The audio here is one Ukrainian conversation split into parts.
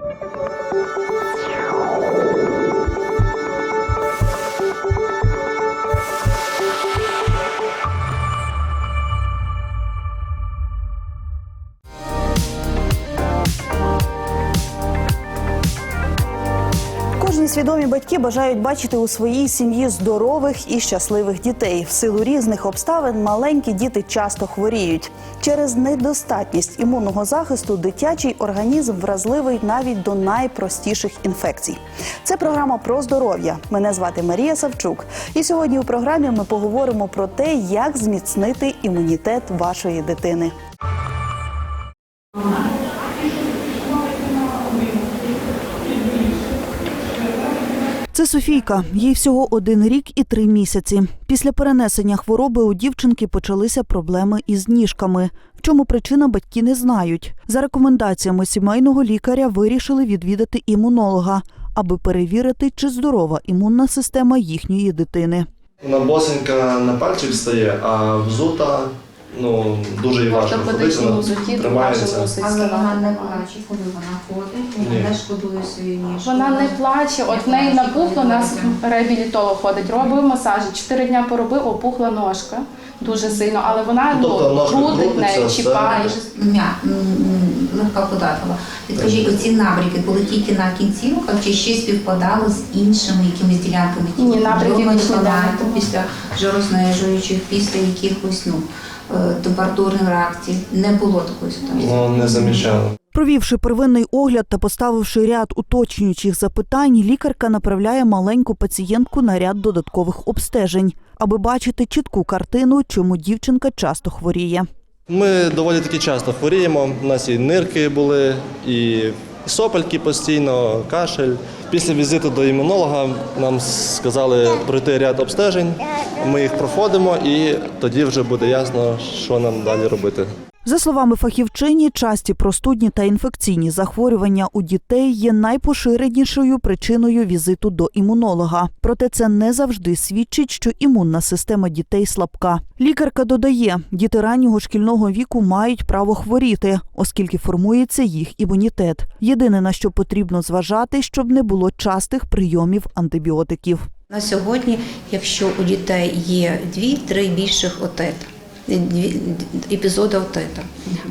you свідомі батьки бажають бачити у своїй сім'ї здорових і щасливих дітей. В силу різних обставин маленькі діти часто хворіють. Через недостатність імунного захисту дитячий організм вразливий навіть до найпростіших інфекцій. Це програма про здоров'я. Мене звати Марія Савчук. І сьогодні у програмі ми поговоримо про те, як зміцнити імунітет вашої дитини. Це Софійка. Їй всього один рік і три місяці. Після перенесення хвороби у дівчинки почалися проблеми із ніжками. В чому причина батьки не знають. За рекомендаціями сімейного лікаря вирішили відвідати імунолога, аби перевірити, чи здорова імунна система їхньої дитини. Вона босенька на пальчик стає, а взута ну, дуже і важко ходити, Ортопедичному вона взутті тримається. дуже мусить Але вона ставати. не плаче, коли вона ходить, вона не шкодує свою ніжку. Вона не плаче, от в неї напухло, нас реабілітолог ходить, робив масажі. Чотири дня поробив, опухла ножка дуже сильно, але вона Ну, тобто ну, ножка крутить крутиться, нею, все. чіпає. М'я, м, м, легка податлива. Підкажіть, оці набряки були тільки на кінцівках чи ще співпадали з іншими якимись ділянками? Ні, більше не було. після жирознижуючих, після якихось ну, температурних реакцій. Не було такої ситуації. Ну, не замічала. Провівши первинний огляд та поставивши ряд уточнюючих запитань, лікарка направляє маленьку пацієнтку на ряд додаткових обстежень, аби бачити чітку картину, чому дівчинка часто хворіє. Ми доволі таки часто хворіємо. У нас і нирки були, і сопельки постійно, кашель. Після візиту до імунолога нам сказали пройти ряд обстежень. Ми їх проходимо, і тоді вже буде ясно, що нам далі робити. За словами фахівчині, часті простудні та інфекційні захворювання у дітей є найпоширенішою причиною візиту до імунолога. Проте це не завжди свідчить, що імунна система дітей слабка. Лікарка додає, діти раннього шкільного віку мають право хворіти, оскільки формується їх імунітет. Єдине на що потрібно зважати, щоб не було частих прийомів антибіотиків. На сьогодні, якщо у дітей є дві-три більших дві епізоди отита,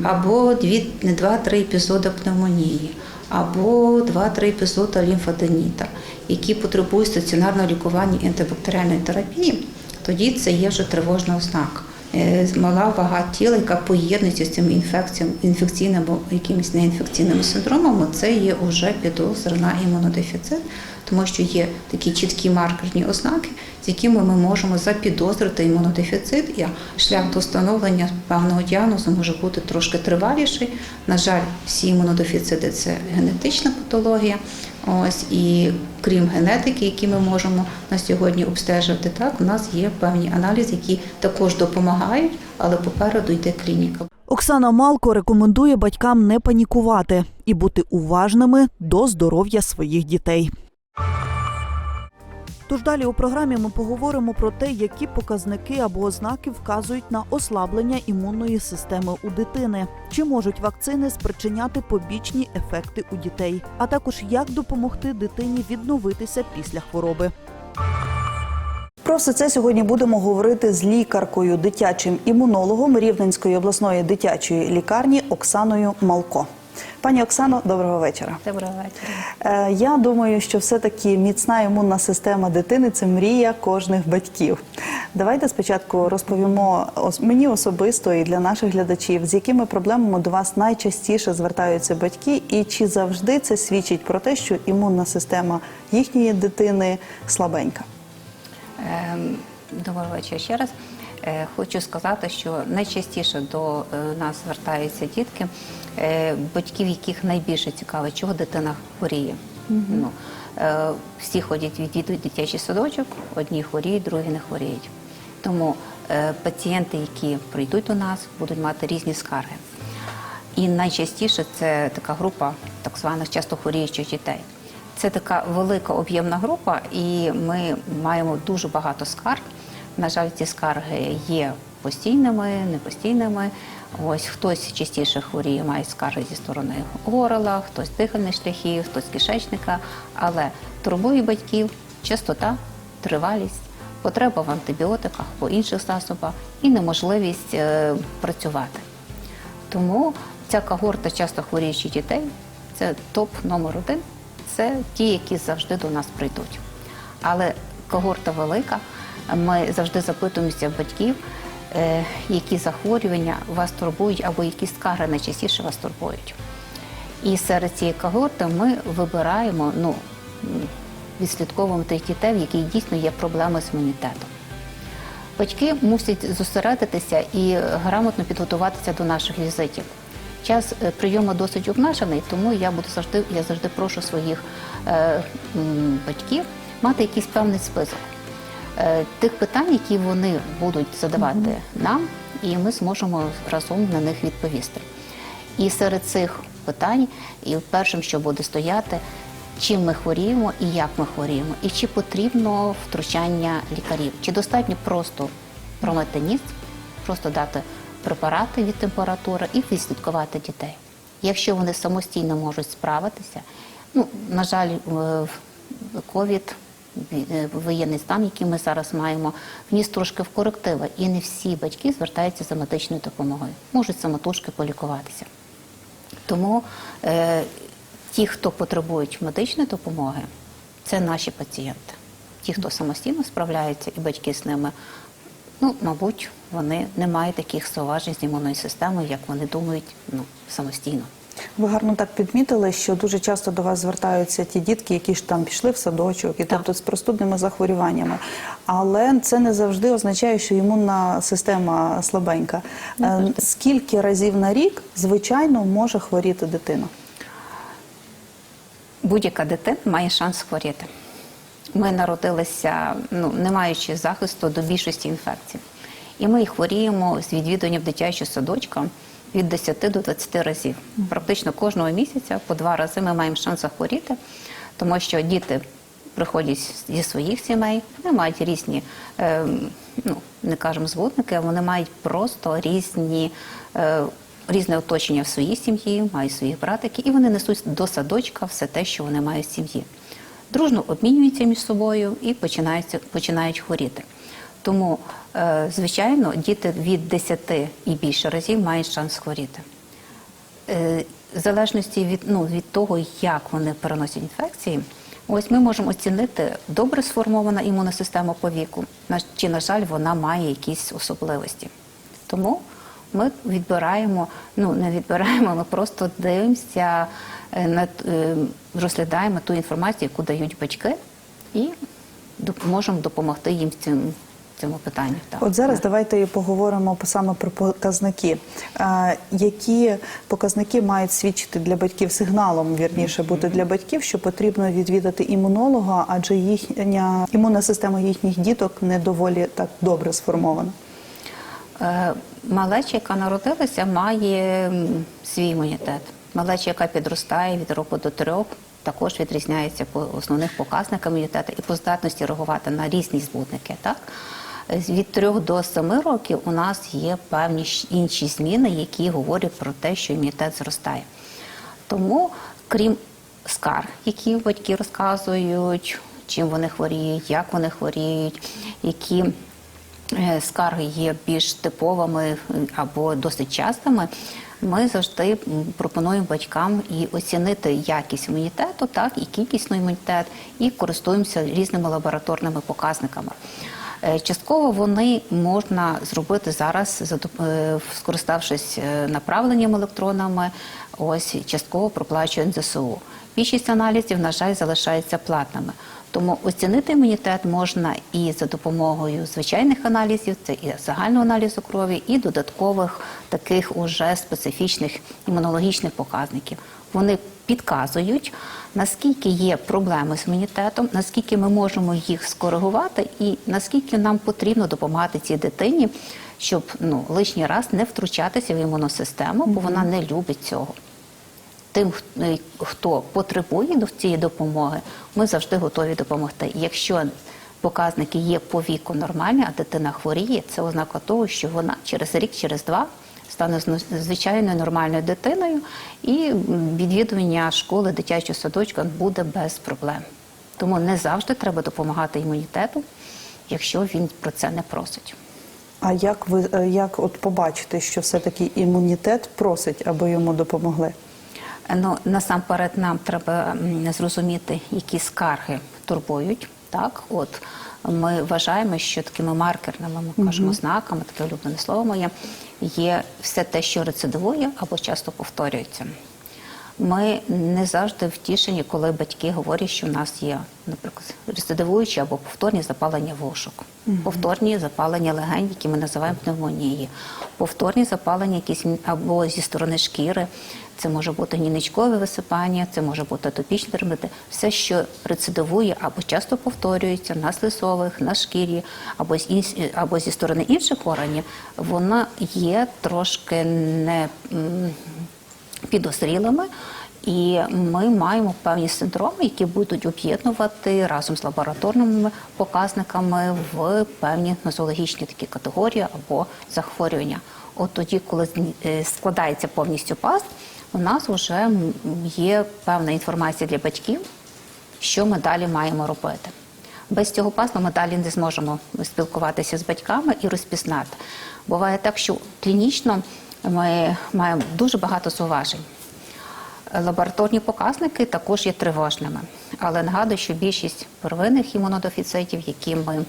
або два-три епізоди пневмонії, або два-три епізоди лімфаденіта, які потребують стаціонарного лікування антибактеріальної терапії, тоді це є вже тривожна ознака. Е, Мала вага тіла, яка поєднується з цими інфекціями, інфекційними або якимись неінфекційними синдромами, це є вже підозра імунодефіцит, тому що є такі чіткі маркерні ознаки, з якими ми можемо запідозрити імунодефіцит, і шлях до встановлення певного діагнозу може бути трошки триваліший. На жаль, всі імунодефіцити це генетична патологія. Ось і крім генетики, які ми можемо на сьогодні обстежувати, так у нас є певні аналізи, які також допомагають, але попереду йде клініка. Оксана Малко рекомендує батькам не панікувати і бути уважними до здоров'я своїх дітей. Тож далі у програмі ми поговоримо про те, які показники або ознаки вказують на ослаблення імунної системи у дитини, чи можуть вакцини спричиняти побічні ефекти у дітей, а також як допомогти дитині відновитися після хвороби. Про все це сьогодні будемо говорити з лікаркою, дитячим імунологом Рівненської обласної дитячої лікарні Оксаною Малко. Пані Оксано, доброго вечора. Доброго вечора. Е, Я думаю, що все-таки міцна імунна система дитини це мрія кожних батьків. Давайте спочатку розповімо мені особисто і для наших глядачів, з якими проблемами до вас найчастіше звертаються батьки, і чи завжди це свідчить про те, що імунна система їхньої дитини слабенька. Ем, Доброго вечора ще раз. Е, Хочу сказати, що найчастіше до е, нас звертаються дітки, е, батьків, яких найбільше цікаво, чого дитина хворіє. Ну, е, всі ходять відвідують дитячий садочок, одні хворіють, другі не хворіють. Тому пацієнти, які прийдуть до нас, будуть мати різні скарги. І найчастіше це така група так званих часто хворіючих дітей. Це така велика об'ємна група, і ми маємо дуже багато скарг. На жаль, ці скарги є постійними, непостійними. Ось хтось частіше хворіє, має скарги зі сторони горла, хтось дихальних шляхів, хтось кишечника, але турбує батьків частота, тривалість, потреба в антибіотиках або інших засобах і неможливість е, працювати. Тому ця когорта часто хворіючих дітей це топ номер один. Це ті, які завжди до нас прийдуть. Але когорта велика. Ми завжди запитуємося батьків, е, які захворювання вас турбують або які скарги найчастіше вас турбують. І серед цієї когорти ми вибираємо, ну, відслідковуємо тих дітей, в яких дійсно є проблеми з імунітетом. Батьки мусять зосередитися і грамотно підготуватися до наших візитів. Час е, прийому досить обмежений, тому я буду завжди, я завжди прошу своїх е, батьків мати якийсь певний список тих питань, які вони будуть задавати нам, і ми зможемо разом на них відповісти. І серед цих питань, і першим, що буде стояти, чим ми хворіємо і як ми хворіємо, і чи потрібно втручання лікарів, чи достатньо просто промити ніс, просто дати препарати від температури і відслідкувати дітей. Якщо вони самостійно можуть справитися, ну на жаль, в- ковід. Е, Воєнний стан, який ми зараз маємо, вніс трошки в корективи, і не всі батьки звертаються за медичною допомогою, можуть самотужки полікуватися. Тому е, ті, хто потребують медичної допомоги, це наші пацієнти. Ті, хто самостійно справляється, і батьки з ними, ну, мабуть, вони не мають таких зауважень з імунною системою, як вони думають ну, самостійно. Ви гарно так підмітили, що дуже часто до вас звертаються ті дітки, які ж там пішли в садочок, і тобто з простудними захворюваннями. Але це не завжди означає, що імунна система слабенька. Е, Скільки разів на рік, звичайно, може хворіти дитина? Будь-яка дитина має шанс хворіти. Ми народилися, ну, не маючи захисту до більшості інфекцій. І ми хворіємо з відвідуванням дитячого садочка від 10 до 20 разів. Практично кожного місяця по два рази ми маємо шанс захворіти, тому що діти приходять зі своїх сімей, вони мають різні, е, ну не кажемо зводники, а вони мають просто різні. Е, Різне оточення в своїй сім'ї, мають своїх братиків, і вони несуть до садочка все те, що вони мають в сім'ї. Дружно обмінюються між собою і починають, починають хворіти. Тому, звичайно, діти від 10 і більше разів мають шанс хворіти. Е, В залежності від, ну, від того, як вони переносять інфекції, ось ми можемо оцінити добре сформована імунна система по віку, чи, на жаль, вона має якісь особливості. Тому ми відбираємо, ну не відбираємо, ми просто дивимося, е, е, розглядаємо ту інформацію, яку дають батьки, і можемо допомогти їм цьому, в цьому питанні. Так. От зараз давайте і поговоримо по- саме про показники. Які показники мають свідчити для батьків сигналом, вірніше бути для батьків, що потрібно відвідати імунолога, адже їхня імунна система їхніх діток не доволі так добре сформована. Е, Малеча, яка народилася, має свій імунітет. Малеча, яка підростає від року до трьох, також відрізняється по основних показниках імунітету і по здатності реагувати на різні збудники. Так? Від трьох до семи років у нас є певні інші зміни, які говорять про те, що імунітет зростає. Тому, крім скарг, які батьки розказують, чим вони хворіють, як вони хворіють, які е, скарги є більш типовими е, або досить частими, ми завжди пропонуємо батькам і оцінити якість імунітету, так і кількісно імунітет, і користуємося різними лабораторними показниками. Е, Частково вони можна зробити зараз, е, скориставшись е, направленням електронами, ось частково проплачує НЗСУ. Більшість аналізів, на жаль, залишаються платними. Тому оцінити імунітет можна і за допомогою звичайних аналізів, це і загального аналізу крові, і додаткових таких уже специфічних імунологічних показників. Вони підказують, наскільки є проблеми з імунітетом, наскільки ми можемо їх скоригувати, і наскільки нам потрібно допомагати цій дитині, щоб ну лишній раз не втручатися в імунну систему, бо вона не любить цього. Тим, е, хто потребує до цієї допомоги, ми завжди готові допомогти. Якщо показники є по віку нормальні, а дитина хворіє, це ознака того, що вона через рік, через два стане звичайною нормальною дитиною, і відвідування школи, дитячого садочка буде без проблем. Тому не завжди треба допомагати імунітету, якщо він про це не просить. А як ви е, як от побачити, що все-таки імунітет просить, аби йому допомогли? Ну насамперед нам треба зрозуміти, які скарги турбують. Так, от ми вважаємо, що такими маркерними, ми кажемо знаками, таке улюблене слово моє, є все те, що рецидивує або часто повторюється. Ми не завжди втішені, коли батьки говорять, що в нас є, наприклад, рецидивуючі або повторні запалення вушок, повторні запалення легень, які ми називаємо пневмонії, повторні запалення якісь або зі сторони шкіри. Це може бути гнійничкове висипання, це може бути атопічні дермати. Все, що рецидивує або часто повторюється на слизових, на шкірі, або з інс- або зі сторони інших органів, воно є трошки не підозрілими. І ми маємо певні синдроми, які будуть об'єднувати разом з лабораторними показниками в певні нозологічні такі категорії або захворювання. От тоді, коли е, складається повністю паз, у нас вже є певна інформація для батьків, що ми далі маємо робити. Без цього пазла ми далі не зможемо спілкуватися з батьками і розпізнати. Буває так, що клінічно ми маємо дуже багато зауважень. Лабораторні показники також є тривожними, але нагадую, що більшість первинних імунодефіцитів, які ми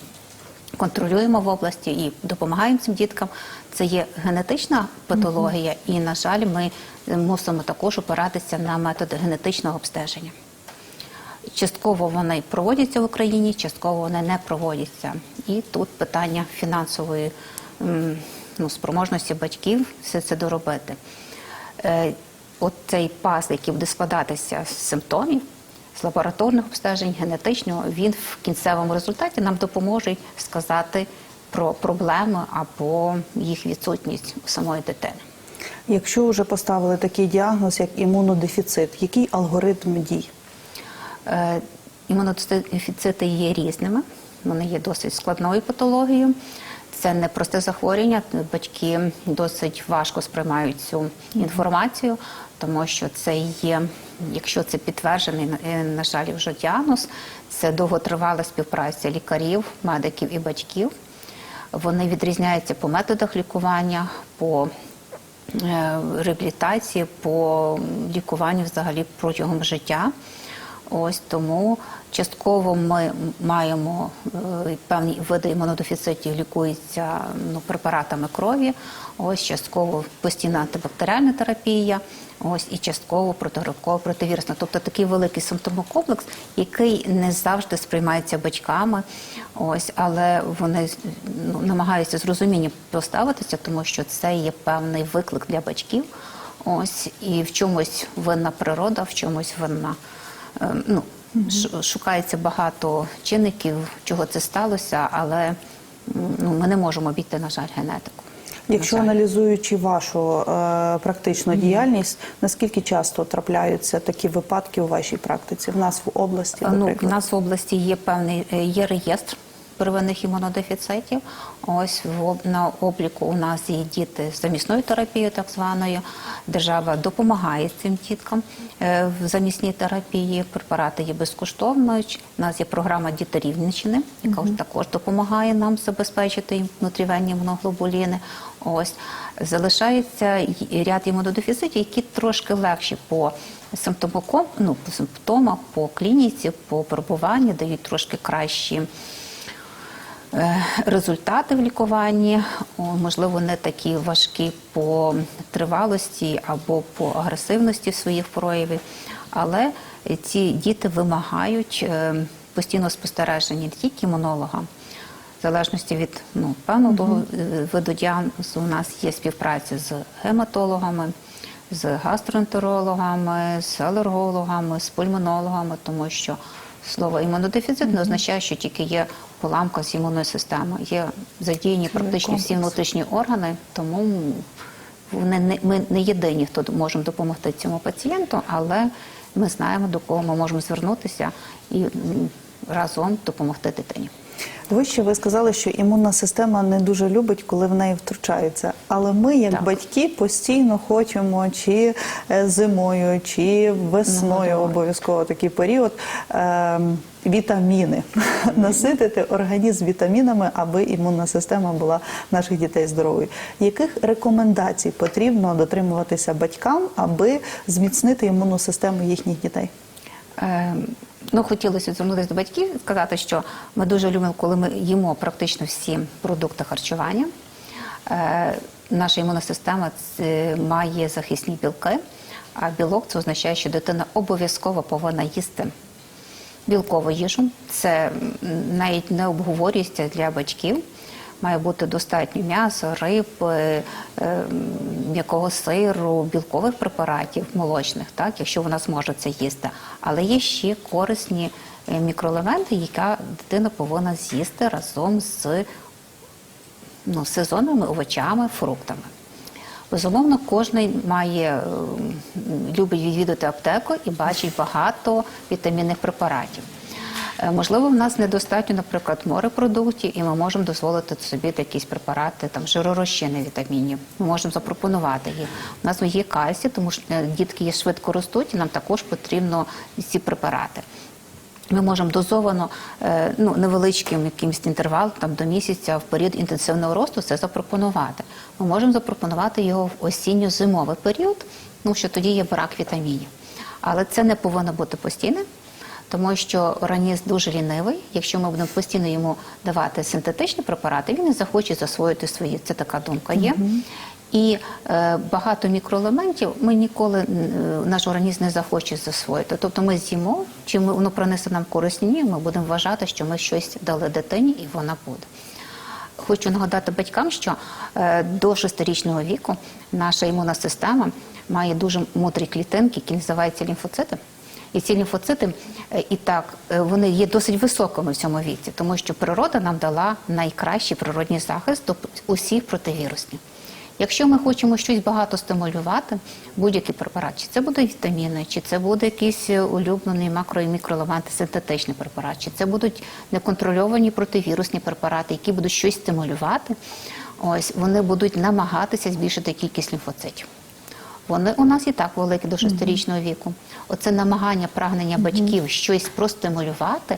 контролюємо в області і допомагаємо цим діткам, це є генетична патологія, і, на жаль, ми мусимо також опиратися на методи генетичного обстеження. Частково вони проводяться в Україні, частково вони не проводяться. І тут питання фінансової ну, спроможності батьків все це доробити. Е, От цей пазл, який буде складатися з симптомів, з лабораторних обстежень, генетичного, він в кінцевому результаті нам допоможе сказати про проблеми або їх відсутність у самої дитини. Якщо вже поставили такий діагноз, як імунодефіцит, який алгоритм дій? Е, Імунодефіцити є різними, вони є досить складною патологією. Це не просте захворювання. Батьки досить важко сприймають цю інформацію, тому що це є, якщо це підтверджений, на- е, жаль, вже діагноз, це довготривала співпраця лікарів, медиків і батьків. Вони відрізняються по методах лікування, по е, реабілітації, по лікуванню взагалі протягом життя. Ось тому частково ми маємо е, певні види імунодефіцитів лікуються ну, препаратами крові. Ось частково постійна антибактеріальна терапія, ось і частково протигрибкова противірусна. Тобто такий великий симптомокомплекс, який не завжди сприймається батьками. Ось, але вони ну, намагаються з розумінням поставитися, тому що це є певний виклик для батьків. Ось і в чомусь винна природа, в чомусь винна. Е, ну, шукається багато чинників, чого це сталося, але ну, ми не можемо обійти, на жаль, генетику. Якщо жаль. аналізуючи вашу е, практичну діяльність, наскільки часто трапляються такі випадки у вашій практиці? В нас в області, Ну, в нас в області є певний е, є реєстр первинних імунодефіцитів. Ось в на обліку у нас є діти з замісною терапією, так званою. Держава допомагає цим діткам е, в замісній терапії. Препарати є безкоштовною. У нас є програма Діти Рівненщини, яка також допомагає нам забезпечити їм внутрівенні імуноглобуліни. Ось залишається ряд імунодефіцитів, які трошки легші по симптомоком, ну, по симптомах, по клініці, по пробуванню, дають трошки кращі результати в лікуванні, можливо, не такі важкі по тривалості або по агресивності своїх проявів, але ці діти вимагають е, постійного спостереження не тільки імунолога. В залежності від ну, певного того, е, виду діагнозу у нас є співпраця з гематологами, з гастроентерологами, з алергологами, з пульмонологами, тому що слово імунодефіцит не означає, що тільки є поламка з імунної системи. Є задіяні практично всі внутрішні органи, тому вони не, ми не єдині, хто можемо допомогти цьому пацієнту, але ми знаємо, до кого ми можемо звернутися і разом допомогти дитині. Ви ще ви сказали, що імунна система не дуже любить, коли в неї втручаються. Але ми, як Так. батьки, постійно хочемо чи е, зимою, чи весною обов'язково такий період. ем, Вітаміни наситити організм вітамінами, аби імунна система була наших дітей здоровою. Яких рекомендацій потрібно дотримуватися батькам, аби зміцнити імунну систему їхніх дітей? Е, Ну, хотілося звернутися до батьків сказати, що ми дуже любимо, коли ми їмо практично всі продукти харчування. Е, Наша імунна система має захисні білки, а білок це означає, що дитина обов'язково повинна їсти білкову їжу. Це навіть не обговорюється для батьків. Має бути достатньо м'яса, риб, е, е, м'якого сиру, білкових препаратів молочних, так, якщо вона зможе це їсти. Але є ще корисні е, мікроелементи, які дитина повинна з'їсти разом з ну, сезонними овочами, фруктами. Безумовно, кожен має любить відвідати аптеку і бачить багато вітамінних препаратів. Е, Можливо, в нас недостатньо, наприклад, морепродуктів, і ми можемо дозволити собі якісь препарати, там жиророзчини вітамінів. Ми можемо запропонувати їх. У нас є кальцій, тому що е, дітки є швидко ростуть, і нам також потрібно ці препарати. Ми можемо дозовано е, ну, невеличким якимось інтервалом там, до місяця в період інтенсивного росту це запропонувати. Ми можемо запропонувати його в осінньо-зимовий період, ну що тоді є брак вітамінів. Але це не повинно бути постійним, тому що організм дуже лінивий. Якщо ми будемо постійно йому давати синтетичні препарати, він не захоче засвоїти свої. Це така думка є. І е, багато мікроелементів ми ніколи е, наш організм не захоче засвоїти. Тобто ми з'їмо, чи ми, воно принесе нам корисні, ні, ми будемо вважати, що ми щось дали дитині, і вона буде. Хочу нагадати батькам, що е, до шестирічного віку наша імунна система має дуже мудрі клітинки, які називаються лімфоцити. І ці лімфоцити е, і так е, вони є досить високими в цьому віці, тому що природа нам дала найкращий природній захист до усіх противірусних. Якщо ми хочемо щось багато стимулювати, будь-який препарат, чи це буде вітаміни, чи це буде якийсь е, улюблений макро і мікроелементи, синтетичний препарат, чи це будуть неконтрольовані противірусні препарати, які будуть щось стимулювати, ось вони будуть намагатися збільшити кількість лімфоцитів. Вони у нас і так великі до шестирічного віку. Оце намагання, прагнення батьків щось простимулювати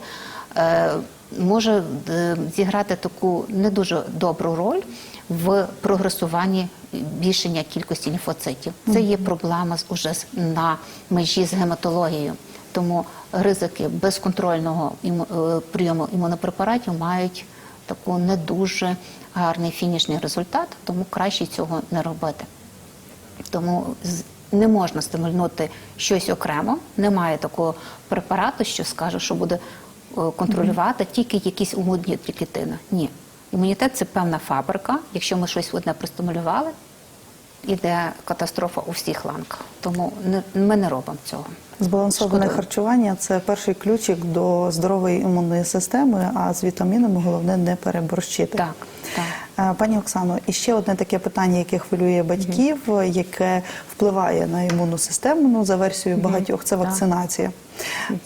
е, може е, зіграти таку не дуже добру роль в прогресуванні збільшення кількості лімфоцитів. Це є проблема уже на межі з гематологією. Тому ризики безконтрольного е, прийому імунопрепаратів мають таку не дуже гарний фінішний результат, тому краще цього не робити. Тому не можна стимульнути щось окремо. Немає такого препарату, що скаже, що буде е, контролювати тільки якісь умовні клітини. Ні. Імунітет це певна фабрика. Якщо ми щось одне простимулювали, іде катастрофа у всіх ланках. Тому не, ми не робимо цього. Збалансоване Шкода. харчування це перший ключик до здорової імунної системи, а з вітамінами головне не переборщити. Так, так. Е, Пані Оксано, і ще одне таке питання, яке хвилює батьків, яке впливає на імунну систему, ну за версією багатьох, це вакцинація.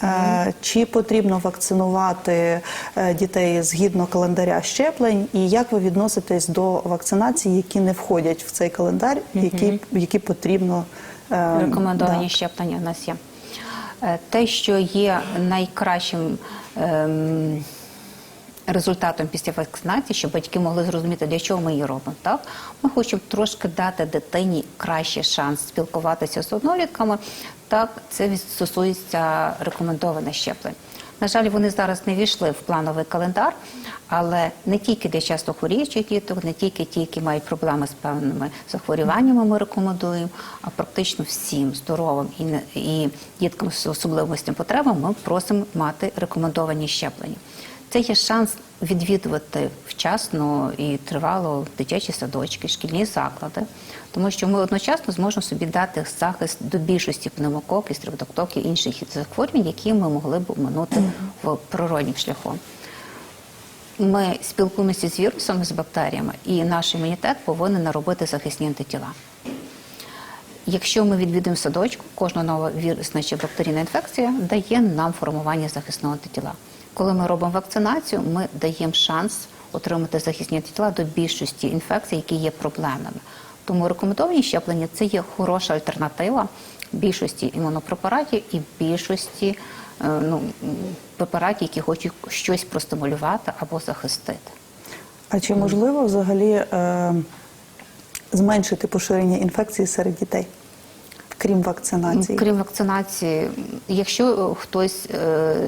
Е, Чи потрібно вакцинувати е, дітей згідно календаря щеплень, і як ви відноситесь до вакцинацій, які не входять в цей календар, які, які потрібно е, Рекомендовані да. щеплення в нас є. Е, Те, що є найкращим ем, результатом після вакцинації, щоб батьки могли зрозуміти, для чого ми її робимо. Так? Ми хочемо трошки дати дитині кращий шанс спілкуватися з однолітками. Так, це стосується рекомендованих щеплень. На жаль, вони зараз не війшли в плановий календар, але не тільки для часто хворіючих діток, не тільки ті, які мають проблеми з певними захворюваннями, ми рекомендуємо, а практично всім здоровим і, і діткам з особливостями потребами ми просимо мати рекомендовані щеплення. Це є шанс відвідувати вчасно і тривало дитячі садочки, шкільні заклади, тому що ми одночасно зможемо собі дати захист до більшості пневмокок і стрептокток і інших захворювань, які ми могли б оминути в природнім шляхом. Ми спілкуємося з вірусами, з бактеріями, і наш імунітет повинен наробити захисні антитіла. Якщо ми відвідуємо садочку, кожна нова вірусна чи бактерійна інфекція дає нам формування захисного антитіла. Коли ми робимо вакцинацію, ми даємо шанс отримати захисні тіла до більшості інфекцій, які є проблемними. Тому рекомендовані щеплення це є хороша альтернатива більшості імунопрепаратів і більшості е, ну, препаратів, які хочуть щось простимулювати або захистити. А чи можливо взагалі е, зменшити поширення інфекції серед дітей, крім вакцинації? Крім вакцинації, якщо е, хтось е,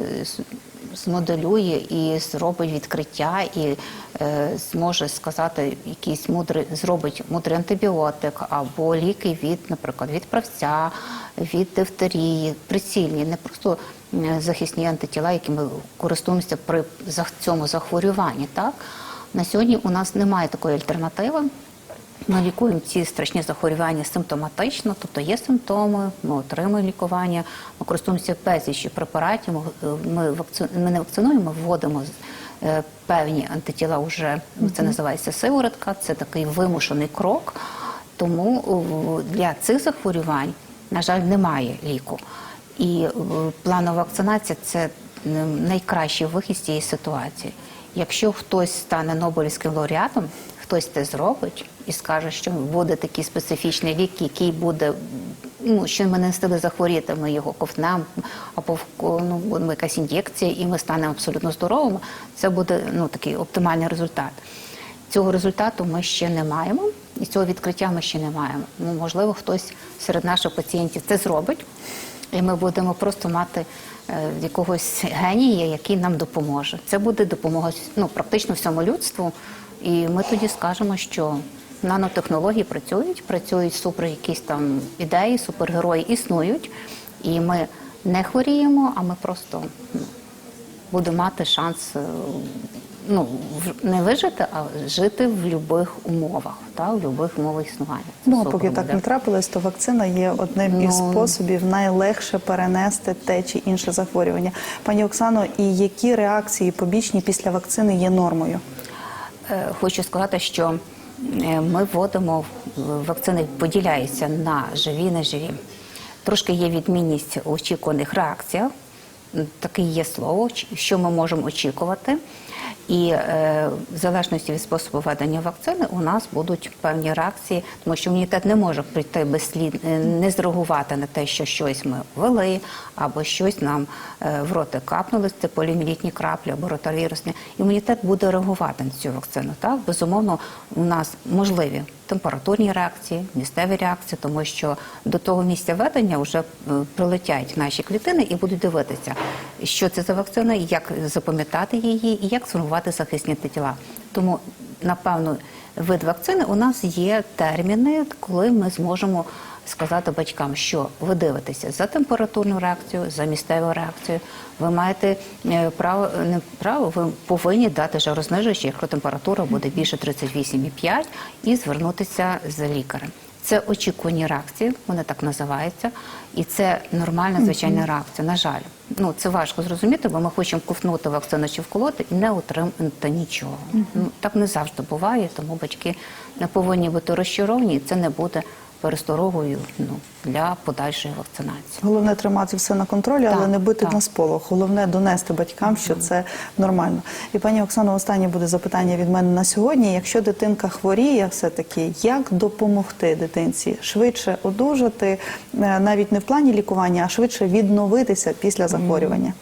змоделює і зробить відкриття, і е, зможе сказати якийсь мудрий, зробить мудрий антибіотик або ліки від, наприклад, від правця, від дифтерії, прицільні, не просто захисні антитіла, якими користуємося при цьому захворюванні. Так на сьогодні у нас немає такої альтернативи. Ми лікуємо ці страшні захворювання симптоматично, тобто є симптоми, ми отримуємо лікування, ми користуємося безліччю препаратів. Ми, ми, вакци... ми не вакцинуємо, ми вводимо е, певні антитіла вже це називається сиворотка, це такий вимушений крок. Тому для цих захворювань, на жаль, немає ліку. І е, планова вакцинація це найкращий вихід з цієї ситуації. Якщо хтось стане Нобелівським лауреатом, хтось це зробить і скаже, що буде такий специфічний лік, який буде, ну, що ми не встигли захворіти, ми його ковтнемо, або ну, буде якась ін'єкція, і ми станемо абсолютно здоровими, це буде ну, такий оптимальний результат. Цього результату ми ще не маємо, і цього відкриття ми ще не маємо. Ну, можливо, хтось серед наших пацієнтів це зробить, і ми будемо просто мати е, якогось генія, який нам допоможе. Це буде допомога ну, практично всьому людству. І ми тоді скажемо, що нанотехнології працюють, працюють супер якісь там ідеї, супергерої існують, і ми не хворіємо, а ми просто ну, будемо мати шанс е, ну, не вижити, а жити в будь-яких умовах, та, в будь-яких умовах існування. Це Ну, а поки так не трапилось, то вакцина є одним із Ну. способів найлегше перенести те чи інше захворювання. Пані Оксано, і які реакції побічні після вакцини є нормою? Е, Хочу сказати, що е, ми вводимо вакцини поділяються на живі неживі. Трошки є відмінність у очікуваних реакціях. Таке є слово, що ми можемо очікувати. І е, в залежності від способу введення вакцини у нас будуть певні реакції, тому що імунітет не може прийти безслід, слід не зреагувати на те, що щось ми ввели, або щось нам е, в роти капнули, це полімілітні краплі або ротавірусні. Імунітет буде реагувати на цю вакцину. Так, безумовно, у нас можливі температурні реакції, місцеві реакції, тому що до того місця ведення вже е, прилетять наші клітини і будуть дивитися, що це за вакцина, як запам'ятати її і як сформувати захисні антитіла. Тому, напевно, вид вакцини у нас є терміни, коли ми зможемо сказати батькам, що ви дивитеся за температурну реакцію, за місцеву реакцію. Ви маєте е, право не право, ви повинні дати жарознижуючі, якщо температура буде більше 38,5, і звернутися за лікарем. Це очікувані реакції, вони так називаються, і це нормальна звичайна реакція. На жаль, ну це важко зрозуміти, бо ми хочемо ковтнути вакцину чи вколоти і не отримати нічого. Ну так не завжди буває, тому батьки не повинні бути розчаровані, і це не буде пересторогою ну, для подальшої вакцинації. Головне тримати все на контролі, але не бити так. на сполох. Головне донести батькам, що це нормально. І пані Оксано, останнє буде запитання від мене на сьогодні. Якщо дитинка хворіє, все таки як допомогти дитинці швидше одужати, е, навіть не в плані лікування, а швидше відновитися після захворювання?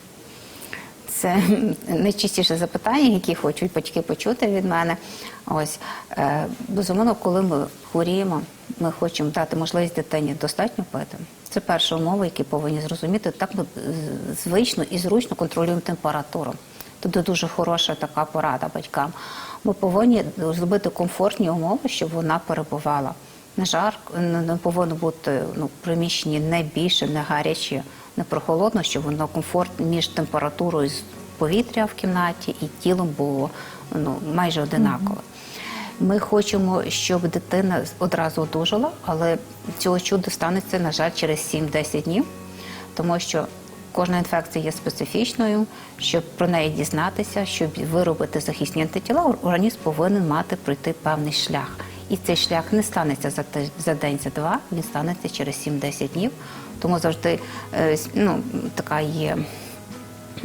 Це найчастіше запитання, які хочуть батьки почути від мене. Ось е, безумовно, коли ми хворіємо, ми хочемо дати можливість дитині достатньо пити. Це перша умова, які повинні зрозуміти. Так ми звично і зручно контролюємо температуру. Тобто дуже хороша така порада батькам. Ми повинні зробити комфортні умови, щоб вона перебувала. Не жарко, не повинно бути ну, приміщенні не більше, не гаряче, не прохолодно, щоб воно комфорт між температурою з повітря в кімнаті і тілом було ну, майже одинакове. Ми хочемо, щоб дитина одразу одужала, але цього чуда станеться, на жаль, через 7-10 днів, тому що кожна інфекція є специфічною. Щоб про неї дізнатися, щоб виробити захисні антитіла, організм повинен мати пройти певний шлях. І цей шлях не станеться за за день, за два, він станеться через 7-10 днів. Тому завжди е, ну, така є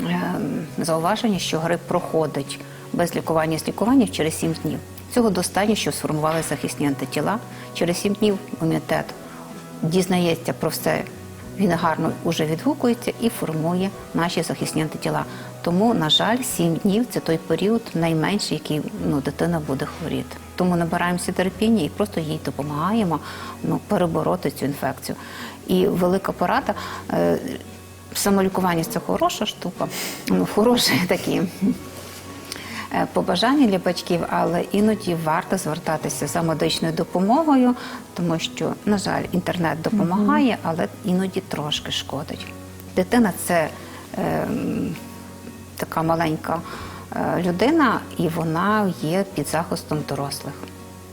ем, зауваження, що грип проходить без лікування з лікуванням через 7 днів. Цього достатньо, щоб сформували захисні антитіла. Через 7 днів імунітет дізнається про все, він гарно вже відгукується і формує наші захисні антитіла. Тому, на жаль, 7 днів це той період найменший, який ну, дитина буде хворіти. Тому набираємося терпіння і просто їй допомагаємо ну, перебороти цю інфекцію. І велика порада. Е, самолікування це хороша штука, ну, хороші такі е, побажання для батьків, але іноді варто звертатися за медичною допомогою, тому що, на жаль, інтернет допомагає, але іноді трошки шкодить. Дитина це е, така маленька людина, і вона є під захистом дорослих.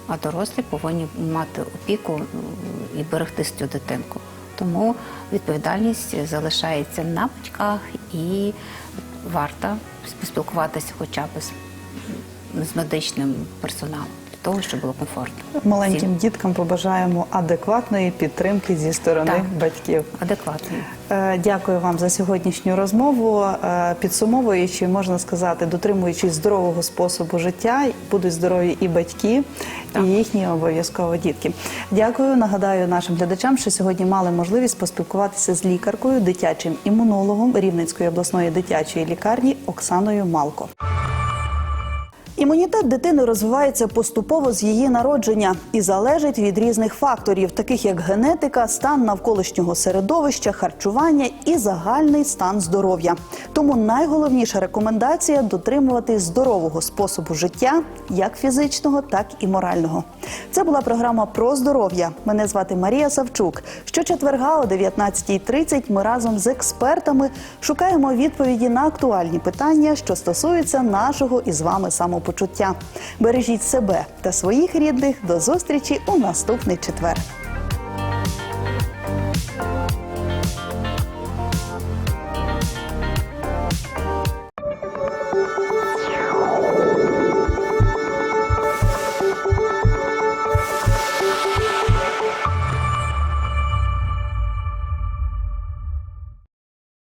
А дорослі повинні мати опіку і берегти цю дитинку. Тому відповідальність залишається на батьках і варто поспілкуватися хоча б з медичним персоналом для того, щоб було комфортно. Маленьким Всім. діткам побажаємо адекватної підтримки зі сторони Так. батьків. адекватно. Е, Дякую вам за сьогоднішню розмову. Е, Підсумовуючи, можна сказати, дотримуючись здорового способу життя, будуть здорові і батьки, і їхні обов'язково дітки. Дякую. Нагадаю нашим глядачам, що сьогодні мали можливість поспілкуватися з лікаркою, дитячим імунологом Рівненської обласної дитячої лікарні Оксаною Малко. Імунітет дитини розвивається поступово з її народження і залежить від різних факторів, таких як генетика, стан навколишнього середовища, харчування і загальний стан здоров'я. Тому найголовніша рекомендація дотримувати здорового способу життя, як фізичного, так і морального. Це була програма про здоров'я. Мене звати Марія Савчук. Щочетверга о 19.30 ми разом з експертами шукаємо відповіді на актуальні питання, що стосуються нашого із вами Почуття Бережіть себе та своїх рідних до зустрічі у наступний четвер.